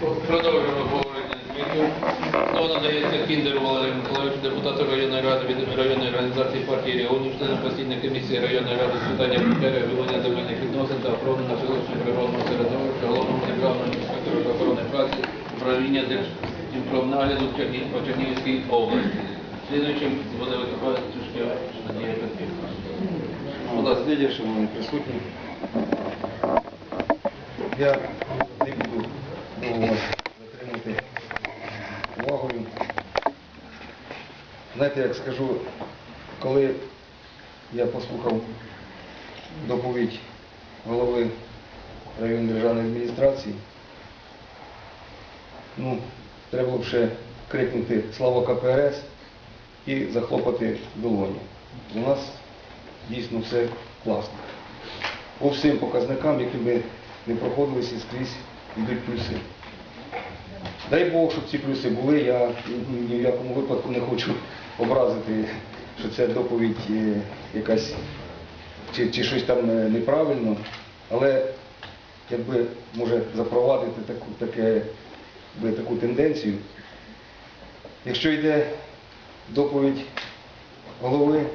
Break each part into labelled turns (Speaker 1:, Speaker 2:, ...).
Speaker 1: Продовжуємо обговорення звіту. Слово надається Кіндеру Валерію Миколаївичу, депутату районної ради від районної організації партії регіонів, члену постійної комісії районної ради з питання регулювання земельних відносин та охорони навколишнього природного середовища, головного державного інспектора з охорони праці, управління Держінформнагляду по Чернігівській області. Слідуючим буде виступати Тушків Надія Петрівна.
Speaker 2: Ласка, слідчі, шановні присутні. Я не буду Знаєте, як скажу, коли я послухав доповідь голови районної державної адміністрації, ну, треба було ще крикнути Слава КПРС і захлопати долоні. У нас дійсно все класно. По всім показникам, які би не проходилися, скрізь йдуть плюси. Дай Бог, щоб ці плюси були, я ні в якому випадку не хочу образити, що це доповідь е, якась чи, чи щось там е, неправильно, але якби може запровадити таку, таке, би, таку тенденцію. Якщо йде доповідь голови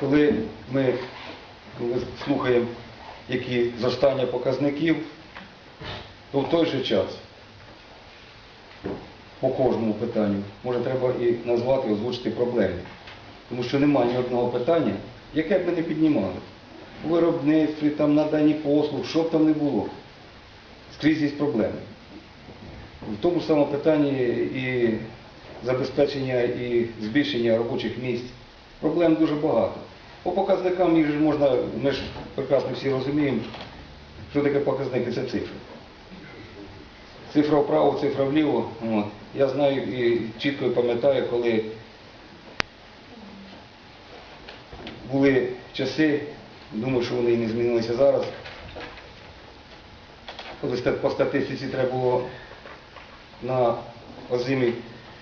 Speaker 2: коли ми слухаємо які зростання показників, то в той же час по кожному питанню може треба і назвати, і озвучити проблеми. Тому що немає ні одного питання, яке б ми не піднімали. У виробництві, там, наданні послуг, що б там не було. Скрізь є проблеми. В тому самому питанні і забезпечення і збільшення робочих місць. Проблем дуже багато. По показникам їх же можна, ми ж прекрасно всі розуміємо, що таке показники, це цифри. Цифра вправо, цифра вліво. От. Я знаю і чітко пам'ятаю, коли були часи, думаю, що вони і не змінилися зараз. Коли по статистиці треба було на озимі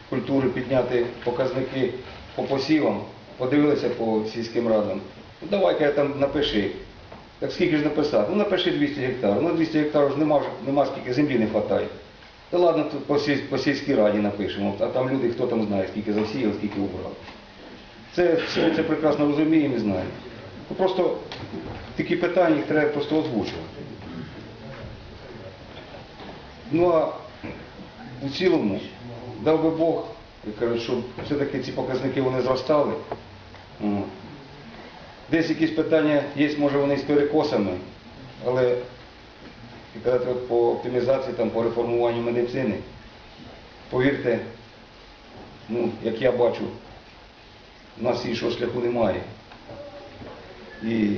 Speaker 2: культури підняти показники по посівам, подивилися по сільським радам. Ну давай-ка я там напиши. Так скільки ж написати? Ну напиши 200 гектарів. Ну 200 гектарів ж нема, нема скільки землі не вистачає. Та ладно, тут по, сіль- по сільській раді напишемо, а там люди, хто там знає, скільки засіяв, скільки убрав. Це, всі це прекрасно розуміємо і знаємо. Ну, просто такі питання їх треба просто озвучувати. Ну а у цілому, дав би Бог, як кажуть, щоб все-таки ці показники вони зростали. Десь якісь питання є, може вони з перекосами, але як казати, от по оптимізації, там, по реформуванню медицини, повірте, ну, як я бачу, у нас іншого шляху немає. І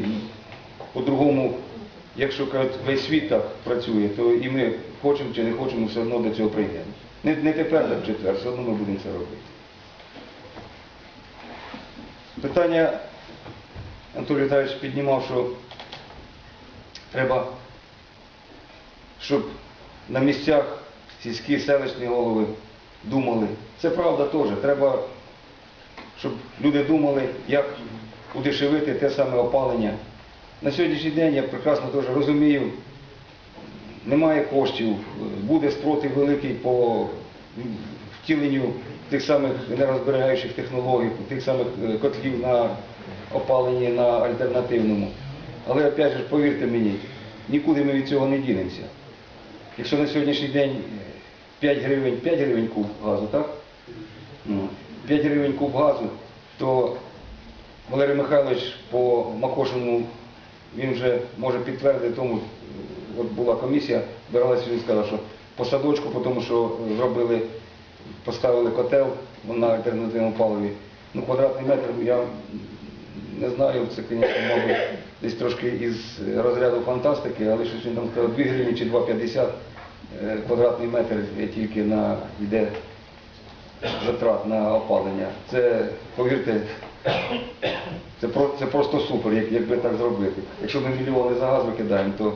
Speaker 2: по-другому, якщо кажуть, весь світ так працює, то і ми хочемо чи не хочемо, все одно до цього прийдемо. Не, не тепер, так в четвер, все одно ми будемо це робити. Питання Анатолій Віталійович піднімав, що треба, щоб на місцях сільські селищні голови думали. Це правда теж. Треба, щоб люди думали, як удешевити те саме опалення. На сьогоднішній день я прекрасно теж розумію, немає коштів, буде спротив великий по втіленню тих самих енергозберігаючих технологій, тих самих е, котлів на опаленні на альтернативному. Але опять же, повірте мені, нікуди ми від цього не дінемося. Якщо на сьогоднішній день 5 гривень, 5 гривень куб газу, так? Ну, 5 гривень куб газу, то Валерій Михайлович по Макошиному, він вже може підтвердити тому, от була комісія, збиралася, він сказав, що по садочку, тому що зробили, поставили котел на альтернативному паливі. Ну, квадратний метр, я не знаю, це, звісно, мабуть, десь трошки із розряду фантастики, але щось він там сказав 2 гривні чи 2,50 е, квадратний метр тільки на йде затрат на опалення. Це, повірте, це, про- це просто супер, як, якби так зробити. Якщо ми мільйони за газ викидаємо, то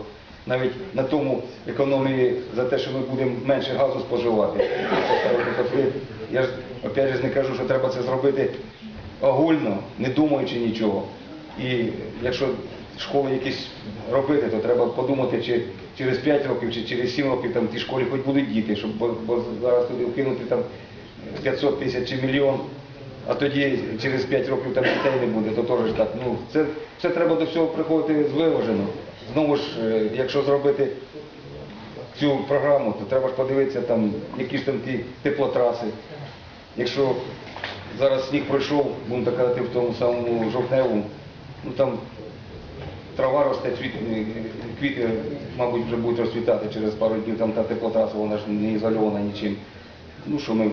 Speaker 2: навіть на тому економії за те, що ми будемо менше газу споживати. Я ж опять же не кажу, що треба це зробити огульно, не думаючи нічого. І якщо школи якісь робити, то треба подумати, чи через 5 років, чи через 7 років там в тій школі хоч будуть діти, щоб бо, бо зараз туди вкинути там 500 тисяч чи мільйон, а тоді через 5 років там дітей не буде, то теж так. Ну, це, це треба до всього приходити звиважено. Знову ж, е, якщо зробити цю програму, то треба ж подивитися, там, які ж там ті теплотраси. Якщо зараз сніг пройшов, будемо казати, в тому самому жовтневому, ну там трава росте, е, квіти, мабуть, вже будуть розцвітати через пару днів, там та теплотраса, вона ж не ізольована нічим. Ну що ми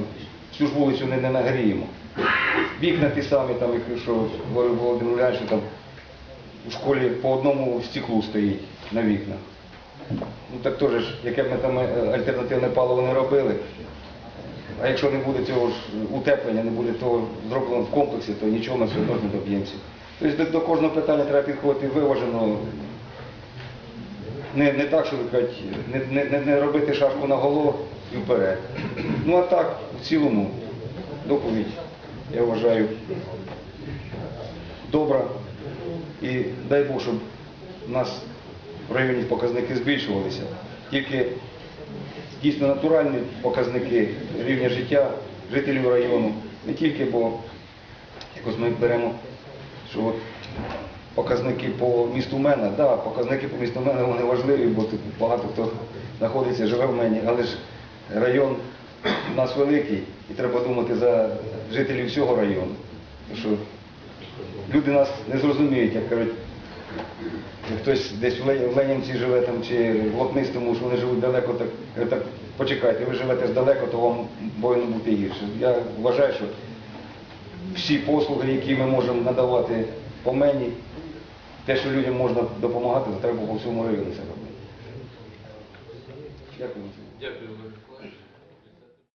Speaker 2: всю ж вулицю не, не нагріємо. Вікна ті самі, там, якщо говорив Володимир що там у школі по одному стеклу стоїть на вікнах. Ну так теж, яке б ми там е, альтернативне паливо не робили, а якщо не буде цього ж утеплення, не буде того зроблено в комплексі, то нічого все одно не доб'ємося. Тобто до, кожного питання треба підходити виважено, не, не так, що не, не, не, робити шашку на голову і вперед. Ну а так, в цілому, доповідь, я вважаю, добра. І дай Бог, щоб у нас в районі показники збільшувалися. Тільки дійсно натуральні показники рівня життя жителів району, не тільки, бо якось ми беремо, що от показники по місту Мена, да, показники по місту Мена вони важливі, бо тут багато хто знаходиться, живе в Мені, але ж район у нас великий і треба думати за жителів всього району. Що люди нас не зрозуміють, як кажуть, хтось десь в Ле- Ленінці живе там чи в Локнистому, що вони живуть далеко, так, так почекайте, ви живете далеко, то вам повинно бути гірше. Я вважаю, що всі послуги, які ми можемо надавати по мені, те, що людям можна допомагати, то треба по всьому району це робити. Дякую.
Speaker 1: Дякую.